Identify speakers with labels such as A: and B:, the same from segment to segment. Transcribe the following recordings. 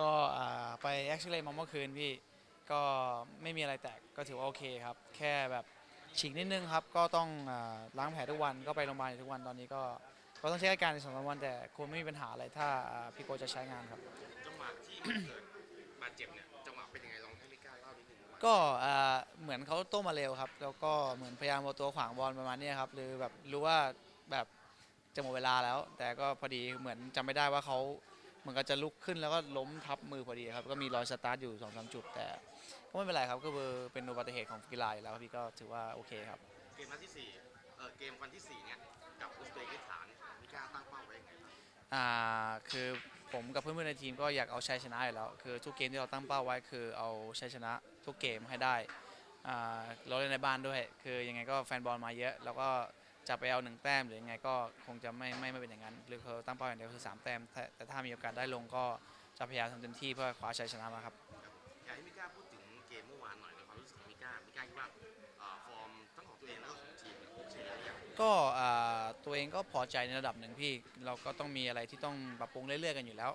A: ก็อ่าไปเอ็กซเรย์มาเมื่อคืนพี่ก็ไม่มีอะไรแตกก็ถือว่าโอเคครับ แค่แบบฉีกนิดนึงครับ ก็ต้องอาล้างแผลทุกวันก็ไปโรงพยาบาลอยู่ทุกวันตอนนี้ก็ก็ต้องใช้อาการในสองสามวัน แต่คงไม่มีปัญหาอะไรถ้าอ่าพี่โกจะใช้งานครับ
B: จังหวะที่เกิดบาดเจ็บเนี่ยจังหวะเป็นยังไงลองให้มิก้าเล่านิดนึงว่า
A: ก็อ่าเหมือนเขาโต้มาเร็วครับ แล้วก็เหมือนพยายามเอาตัวขวางบอลประมาณเนี้ยครับหรือแบบรู้ว่าแบบจะหมดเวลาแล้ว แต่ก็พอดีเหมือนจำไม่ได้ว่าเขาเห มือนก็จะลุกขึ้นแล้วก็ล้มทับมือพอดีครับ ก็มีรอยสตาร์ทอยู่สองสามจุด แต่ก็ไม่เป็นไรครับก็คือเป็นอุบัติเหตุของกีฬาอยู่แล้วครับพี่ก็ถือว่าโอเคครับ
B: เกมนัดที่สี่เออเกมวันที่สี่เนี่ยกับอุซเบกิสถานมิก้าตั้งเป้าไว้ยังไงครับ
A: อ่าคือผมกับเพื่อนๆในทีมก็อยากเอาชัยชนะอยู่แล้วคือทุกเกมที่เราตั้งเป้าไว้คือเอาชัยชนะทุกเกมให้ได้อ่าเราเล่นในบ้านด้วย คือยังไงก็แฟนบอลมาเยอะ แล้วก็ จะไปเอาหนึ่งแต้มหรือยังไงก็คงจะไม่ไม่ไม่เป็นอย่างนั้นหรือเขาตั้งเป้าอย่างเดียวคือสามแต้มแต่แต่ถ้ามีโอกาสได้ลงก็จะพยายามทำเต็มที่เพื่อคว้าชัยชนะมาครับ
B: อยากให้มิก้าพูดถึงเกมเมื่อวานหน่อยในความรู้สึกของมิก้ามิก้าคิดว่าเอ่อฟอร์มทั้งของตัวเองแล้วก็ของทีมเนี่ยโอเคหรือยัง
A: ก็อ่าตัวเองก็พอใจในระดับหนึ่งพี่ เราก็ต้องมีอะไรที่ต้องปรับปรุงเรื่อยๆกันอยู่แล้ว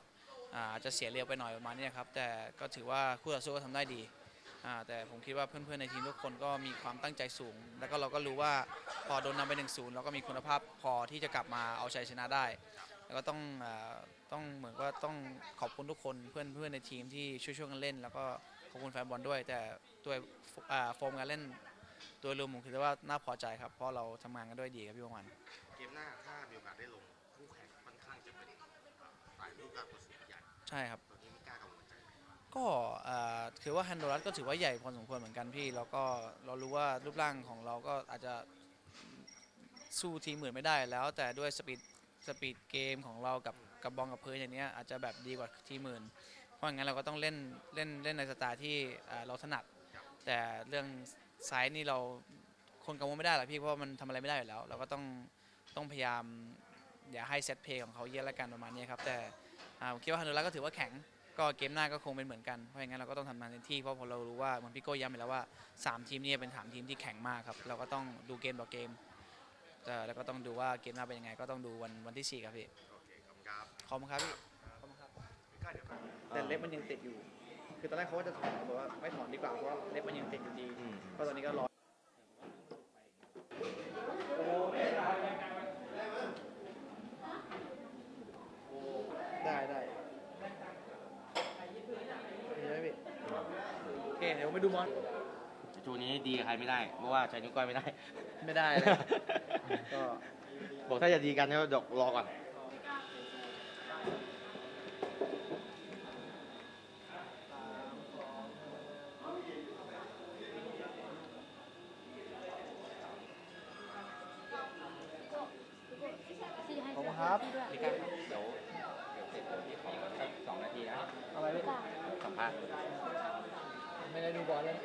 A: อ่าอาจจะเสียเร็วไปหน่อยประมาณเนี้ยครับแต่ก็ถือว่าคู่ต่อสู้ก็ทำได้ดีอ่า แต่ผมคิดว่าเพื่อนๆในทีมทุกคนก็มีความตั้งใจสูง แล้วก็เราก็รู้ว่าพอโดนนำไป1นศูนย์เราก็มีคุณภาพพอที่จะกลับมาเอาชัยชนะได้ แล้วก็ต้องอ่าต้องเหมือนว่าต้องขอบคุณทุกคนเพื่อนๆในทีมที่ช่วยๆกันเล่น แล้วก็ขอบคุณแฟนบอลด้วย แต่ตัวอ่าโฟมการเล่นโดยรวมผมคิดว่าน่าพอใจครับเพราะเราทำงานกันด้วยดีครับพี่ประวัน
B: เกมหน้าถ้ามีโอกาสได้ลงคู่แข่งค่อนข้างจะเป็นเอ่อฝ่ายรูปร่างตัวสูงใหญ่
A: ใช่ครับ
B: ก็
A: คือว่าฮันโดรัสก็ถือว่าใหญ่พอสมควรเหมือนกันพี่ แล้วก็เรารู้ว่ารูปร่างของเราก็อาจจะสู้ทีมอื่นไม่ได้แล้ว แต่ด้วยสปีดสปีดเกมของเรากับกับบอลกับพื้นอย่างเนี้ยอาจจะแบบดีกว่าทีมอื่น เพราะงั้นเราก็ต้องเล่นเล่นเล่นในสไตล์ที่เราถนัด แต่เรื่องไซส์นี่เราคนกังวลไม่ได้หรอกพี่เพราะมันทำอะไรไม่ได้อยู่แล้ว เราก็ต้องต้องพยายามอย่าให้เซตเพย์ของเขาเยอะแล้วกันประมาณนี้ครับแต่ผมคิดว่าฮันโดรัสก็ถือว่าแข็ง ก็เกมหน้าก็คงเป็นเหมือนกัน เพราะอย่างนั้นเราก็ต้องทำงานเต็มที่เพราะพอเรารู้ว่าเหมือนพี่โก้ย้ำไปแล้วว่า 3 ทีมนี้เป็นสามทีมที่แข็งมากครับ เราก็ต้องดูเกมต่อเกมแต่แล้วก็ต้องดูว่าเกมหน้าเป็นยังไง ก็ต้องดูวันวันที่ 4 ครับพี่
B: โอเคขอบคุณครับ
A: ขอบคุณครับพี่ ขอบคุณครับ
B: มิก้าเดี๋ยวก่อน
A: แต่เล็บมันยังติดอยู่ คือตอนแรกเขาว่าจะถอนแต่ว่าไม่ถอนดีกว่าเพราะว่าเล็บมันยังติดอยู่ดีเพราะตอนนี้ก็รอได้ได้ดีไหมพี่โอเค เดี๋ยว ไปดูมอน
C: จูนี้ดีกับใครไม่ได้ เพราะว่าใช้นิ้วก้อยไม่ได้
A: ไม่ได้เลยก็
C: บอกถ้าจะดีกันก็ดอกรอก่อน
A: ขอบคุณครับ
C: พี่กันเดี๋ยวเดี๋ยวเสร็จเดี๋ยวพี่ขอสักสองนาทีนะ
A: อะไรพี่
C: สัมภาษณ์
A: ไม่ได้ดูบอลเลย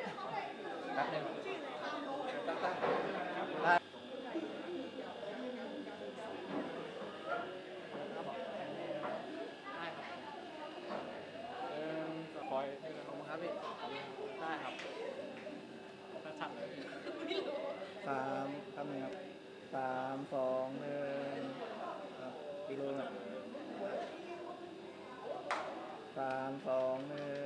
A: แป๊บหนึงได้คอยให้ขอบคุณครับพี่ได้ครับชัดเลยสามคำหนึ่งครับสามสองหนึ่งครับอีกรูปครับสามสองหนึ่ง